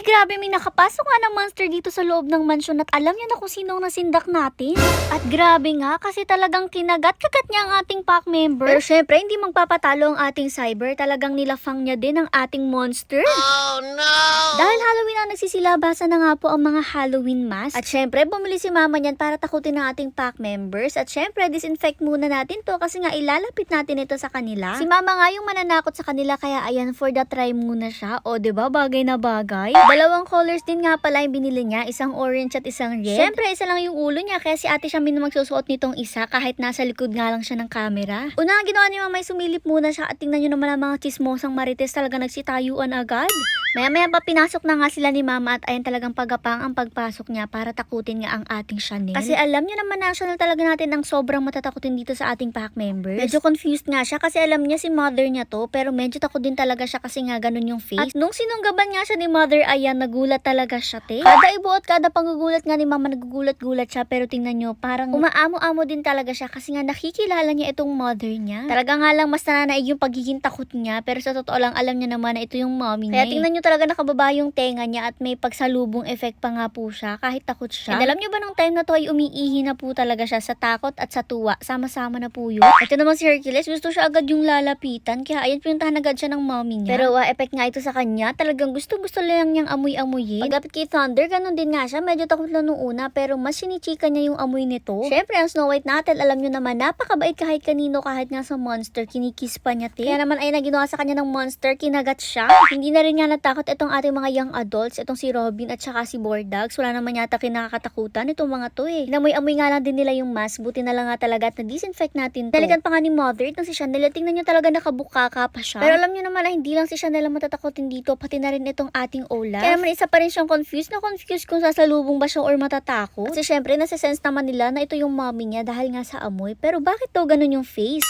Uy, grabe, may nakapasok nga ng monster dito sa loob ng mansyon at alam niya na kung sinong nasindak natin. At grabe nga, kasi talagang kinagat-kagat niya ang ating pack member. Pero syempre, hindi magpapatalo ang ating cyber. Talagang nilafang niya din ang ating monster. Oh no! Dahil Halloween na nagsisilabasan na nga po ang mga Halloween mask. At syempre, bumili si mama niyan para takutin ang ating pack members. At syempre, disinfect muna natin to kasi nga ilalapit natin ito sa kanila. Si mama nga yung mananakot sa kanila kaya ayan, for the try muna siya. O, 'di ba bagay na bagay. Dalawang colors din nga pala yung binili niya, isang orange at isang red. Syempre, isa lang yung ulo niya kaya si ate siya min magsusuot nitong isa kahit nasa likod nga lang siya ng camera. Una ang ginawa ni mama ay sumilip muna siya at tingnan nyo naman ang mga chismosang marites talaga nagsitayuan agad. Maya-maya pa pinasok na nga sila ni mama at ayan talagang pagapang ang pagpasok niya para takutin nga ang ating Chanel. Kasi alam niyo naman national talaga natin ang sobrang matatakutin dito sa ating pack members. Medyo confused nga siya kasi alam niya si mother niya to pero medyo takot din talaga siya kasi nga ganun yung face. At nung sinunggaban nga siya ni mother ayan nagulat talaga siya te. Kada ibuot kada panggugulat nga ni mama nagugulat-gulat siya pero tingnan nyo parang umaamo-amo din talaga siya kasi nga nakikilala niya itong mother niya. Talaga nga lang mas nananaig yung pagiging takot niya pero sa totoo lang alam niya naman na ito yung mommy niya. Kaya tingnan nyo talaga nakababa yung tenga niya at may pagsalubong effect pa nga po siya kahit takot siya. And alam niyo ba nung time na to ay umiihi na po talaga siya sa takot at sa tuwa. Sama-sama na po yun. Ito naman si Hercules gusto siya agad yung lalapitan kaya ayun pinuntahan agad siya ng mommy niya. Pero uh, effect nga ito sa kanya talagang gusto-gusto lang niyang amoy-amoyin. Pagkapit kay Thunder ganun din nga siya medyo takot lang nung una pero mas sinichika niya yung amoy nito. Syempre ang Snow White natin alam niyo naman napakabait kahit kanino kahit nga sa monster kinikis pa niya te. Kaya naman ay naginawa sa kanya ng monster kinagat siya. Hindi na rin nga natakot itong ating mga young adults itong si Robin at saka si Bordags. Wala naman yata kinakatakutan itong mga to eh. Inamoy-amoy nga lang din nila yung mask buti na lang nga talaga at na-disinfect natin to. Dalikan pa nga ni Mother itong si Chanel tingnan niyo talaga nakabukaka pa siya. Pero alam niyo naman na hindi lang si Chanel ang matatakotin dito pati na rin itong ating Olaf. Kaya naman isa pa rin siyang confused na confused kung sasalubong ba siya or matatakot. Kasi syempre nasa-sense naman nila na ito yung mommy niya dahil nga sa amoy. Pero bakit daw ganun yung face?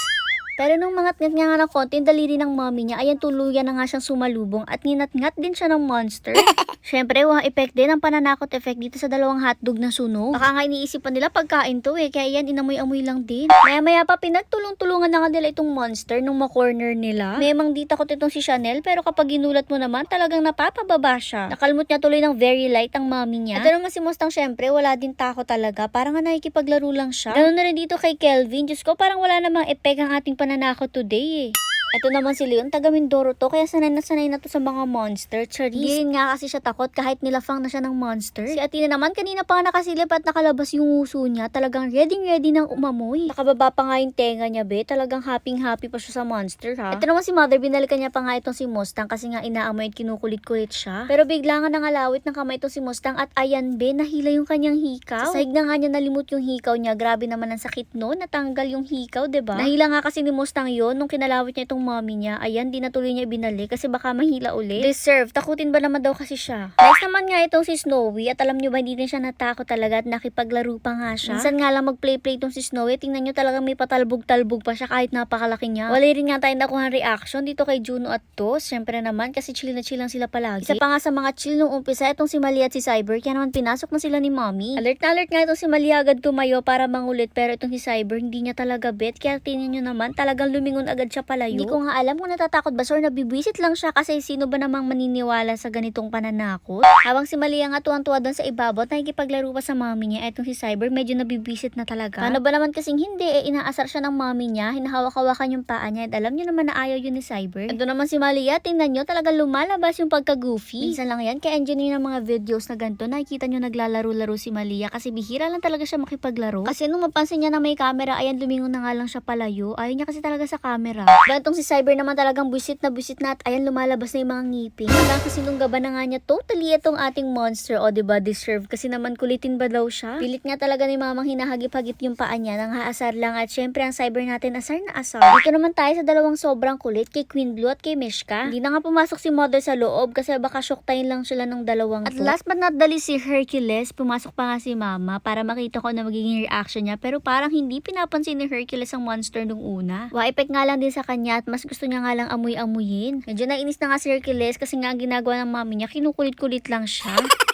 Pero nung mangat-ngat nga nga ng konti, yung daliri ng mommy niya, ayan tuluyan na nga siyang sumalubong at nginat-ngat din siya ng monster. Syempre, wah effect din ang pananakot effect dito sa dalawang hotdog na sunog. Baka nga iniisipan nila pagkain to eh, kaya yan inamoy-amoy lang din. Maya-maya pa pinagtulong-tulungan na nga nila itong monster nung ma-corner nila. Memang di takot itong si Chanel, pero kapag ginulat mo naman, talagang napapababa siya. Nakalmot niya tuloy ng very light ang mommy niya. Ito naman si Mustang syempre, wala din takot talaga. Parang nga nakikipaglaro lang siya. Ganun na rin dito kay Kelvin. Diyos ko, parang wala namang effect ang ating pananakot today eh. Ito naman si Leon, taga Mindoro to, kaya sanay na sanay na to sa mga monster. Charis. Hindi nga kasi siya takot kahit nilafang na siya ng monster. Si Atina naman, kanina pa nakasilip at nakalabas yung uso niya. Talagang ready ready ng umamoy. Nakababa pa nga yung tenga niya, be. Talagang happy happy pa siya sa monster, ha? Ito naman si Mother, binalikan niya pa nga itong si Mustang kasi nga inaamoy at kinukulit-kulit siya. Pero bigla nga nangalawit ng kamay itong si Mustang at ayan, be, nahila yung kanyang hikaw. Sa sahig na nga niya nalimot yung hikaw niya. Grabe naman ang sakit no, natanggal yung hikaw, 'di ba? Nahila nga kasi ni Mustang yon nung kinalawit niya itong mommy niya. Ayan, di na tuloy niya binalik kasi baka mahila ulit. Deserve. Takutin ba naman daw kasi siya? Next naman nga itong si Snowy at alam niyo ba hindi din siya natakot talaga at nakipaglaro pa nga siya. Minsan nga lang mag-play-play itong si Snowy. Tingnan niyo talaga may patalbog-talbog pa siya kahit napakalaki niya. Wala rin nga tayo nakuha reaction dito kay Juno at Tos. Siyempre naman kasi chill na chill lang sila palagi. Isa pa nga sa mga chill nung umpisa itong si Mali at si Cyber kaya naman pinasok na sila ni Mommy. Alert na alert nga itong si Mali agad tumayo para mangulit pero itong si Cyber hindi niya talaga bet kaya tingnan niyo naman talagang lumingon agad siya palayo. Hindi ko nga alam kung natatakot ba or nabibwisit lang siya kasi sino ba namang maniniwala sa ganitong pananakot. Habang si Malia nga tuwang-tuwa doon sa ibabaw at nakikipaglaro pa sa mami niya, etong si Cyber medyo nabibwisit na talaga. Paano ba naman kasing hindi, eh inaasar siya ng mami niya, hinahawak-hawakan yung paa niya at alam niyo naman na ayaw yun ni Cyber. Ito naman si Malia, tingnan niyo talaga lumalabas yung pagka-goofy. Minsan lang yan, kaya niyo ng mga videos na ganito, nakikita niyo naglalaro-laro si Malia kasi bihira lang talaga siya makipaglaro. Kasi nung mapansin niya na may camera, ayan lumingon na nga lang siya palayo, ayaw niya kasi talaga sa camera. Gantong si Cyber naman talagang buisit na buisit na at ayan lumalabas na yung mga ngipin. Hanggang kasi nung gaba na nga niya, totally itong ating monster. O ba deserve. Kasi naman kulitin ba daw siya? Pilit nga talaga ni mamang hinahagip-hagip yung paa niya nang haasar lang. At syempre ang cyber natin asar na asar. Dito naman tayo sa dalawang sobrang kulit kay Queen Blue at kay Mishka. Hindi na nga pumasok si mother sa loob kasi baka shoktayin lang sila ng dalawang At last but not the least si Hercules, pumasok pa nga si mama para makita ko na magiging reaction niya. Pero parang hindi pinapansin ni Hercules ang monster nung una. Wa-effect nga lang din sa kanya at mas gusto niya nga lang amoy-amuyin. Medyo nainis na nga si Hercules kasi nga ang ginagawa ng mami niya, kinukulit-kulit lang siya.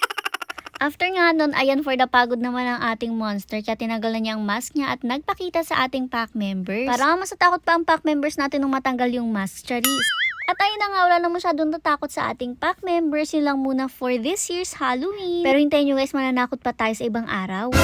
After nga nun, ayan for the pagod naman ang ating monster kaya tinanggal na niya ang mask niya at nagpakita sa ating pack members. Para nga mas natakot pa ang pack members natin nung matanggal yung mask. Charis. At ayun na nga, wala na masyadong tatakot sa ating pack members. Yun lang muna for this year's Halloween. Pero hintayin nyo guys, mananakot pa tayo sa ibang araw.